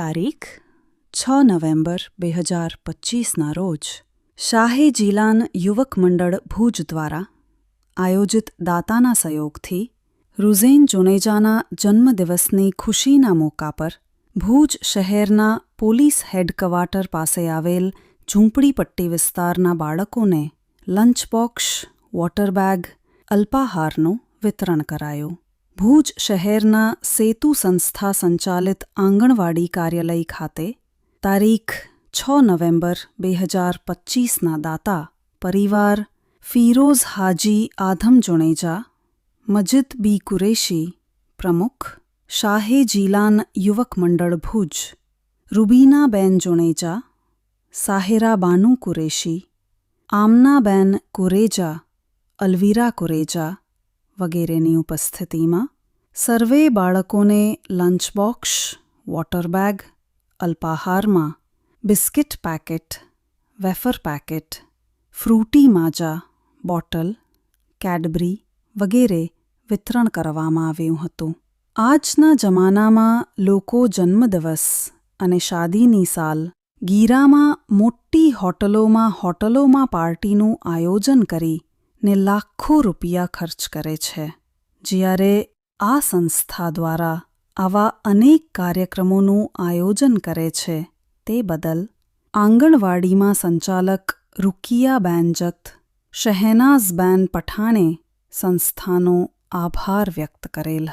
તારીખ છ નવેમ્બર બે હજાર પચીસના રોજ શાહે જીલાન યુવક મંડળ ભુજ દ્વારા આયોજિત દાતાના સહયોગથી રુઝેન જુનેજાના જન્મદિવસની ખુશીના મોકા પર ભુજ શહેરના પોલીસ હેડક્વાર્ટર પાસે આવેલ ઝૂંપડીપટ્ટી વિસ્તારના બાળકોને લંચ બોક્સ વોટર બેગ, અલ્પાહારનું વિતરણ કરાયું. ભુજ શહેરના સેતુ સંસ્થા સંચાલિત આંગણવાડી કાર્યાલય ખાતે તારીખ છ નવેમ્બર બે હજાર પચીસના દાતા પરિવાર ફિરોઝ હાજી આધમ જુણેજા મજિદ બી કુરેશી પ્રમુખ, શાહે જીલાન યુવક મંડળ ભુજ, રૂબીનાબેન જુણેજા સાહેરા બાનુ કુરેશી, આમનાબેન કુરેજા, અલવીરા કુરેજા વગેરેની ઉપસ્થિતિમાં સર્વે બાળકોને lunch box water bag અલ્પાહારમાં biscuit packet, wafer packet, Frooti Maaza, bottle, Cadbury વગેરે વિતરણ કરવામાં આવ્યું હતું. આજના જમાનામાં લોકો જન્મદિવસ અને શાદીની સાલ ગીરામાં મોટી હોટલોમાં હોટલોમાં પાર્ટીનું આયોજન કરી ને લાખો રૂપિયા ખર્ચ કરે છે. જ્યારે આ સંસ્થા દ્વારા આવા અનેક કાર્યક્રમોનું આયોજન કરે છે, તે બદલ આંગણવાડીમાં સંચાલક રૂકિયાબેન જત શહેનાઝબેન પઠાણે સંસ્થાનો આભાર વ્યક્ત કરેલ.